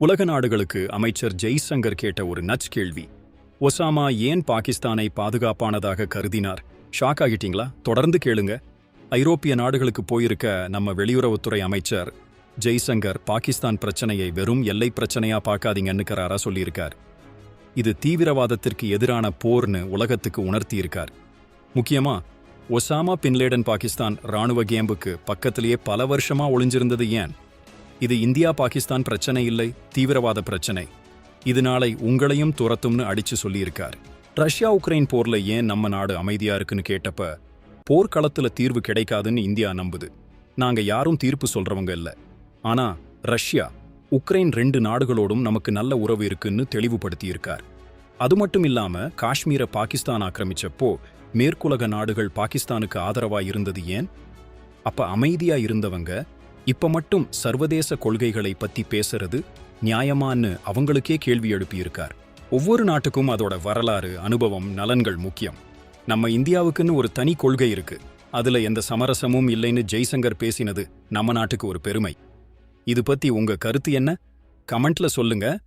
உலக நாடுகளுக்கு அமைச்சர் ஜெய்சங்கர் கேட்ட ஒரு நச் கேள்வி. ஒசாமா ஏன் பாகிஸ்தானை பாதுகாப்பானதாக கருதினார்? ஷாக் ஆகிட்டீங்களா? தொடர்ந்து கேளுங்க. ஐரோப்பிய நாடுகளுக்கு போயிருக்க நம்ம வெளியுறவுத்துறை அமைச்சர் ஜெய்சங்கர் பாகிஸ்தான் பிரச்சனையை வெறும் எல்லை பிரச்சனையா பார்க்காதீங்கன்னுக்கிறாரா சொல்லியிருக்கார். இது தீவிரவாதத்திற்கு எதிரான போர்னு உலகத்துக்கு உணர்த்தியிருக்கார். முக்கியமா ஒசாமா பின்லேடன் பாகிஸ்தான் ராணுவ கேம்புக்கு பக்கத்திலேயே பல வருஷமா ஒளிஞ்சிருந்தது ஏன்? இது இந்தியா பாகிஸ்தான் பிரச்சனை இல்லை தீவிரவாத பிரச்சனை. இது நாளை உங்களையும் துரத்தும்னு அடிச்சு சொல்லியிருக்கார். ரஷ்யா உக்ரைன் போர்ல ஏன் நம்ம நாடு அமைதியா இருக்குன்னு கேட்டப்ப போர்க்களத்துல தீர்வு கிடைக்காதுன்னு இந்தியா நம்புது. நாங்க யாரும் தீர்ப்பு சொல்றவங்க இல்ல. ஆனா ரஷ்யா உக்ரைன் ரெண்டு நாடுகளோடும் நமக்கு நல்ல உறவு இருக்குன்னு தெளிவுபடுத்தியிருக்கார். அது மட்டும் இல்லாம காஷ்மீரை பாகிஸ்தான் ஆக்கிரமிச்சப்போ மேற்குலக நாடுகள் பாகிஸ்தானுக்கு ஆதரவா இருந்தது ஏன்? அப்ப அமைதியா இருந்தவங்க இப்ப மட்டும் சர்வதேச கொள்கைகளை பத்தி பேசுறது நியாயமான்னு அவங்களுக்கே கேள்வி எழுப்பியிருக்கார். ஒவ்வொரு நாட்டுக்கும் அதோட வரலாறு அனுபவம் நலன்கள் முக்கியம். நம்ம இந்தியாவுக்குன்னு ஒரு தனி கொள்கை இருக்கு. அதுல எந்த சமரசமும் இல்லைன்னு ஜெய்சங்கர் பேசினது நம்ம நாட்டுக்கு ஒரு பெருமை. இது பத்தி உங்க கருத்து என்ன? கமெண்ட்ல சொல்லுங்க.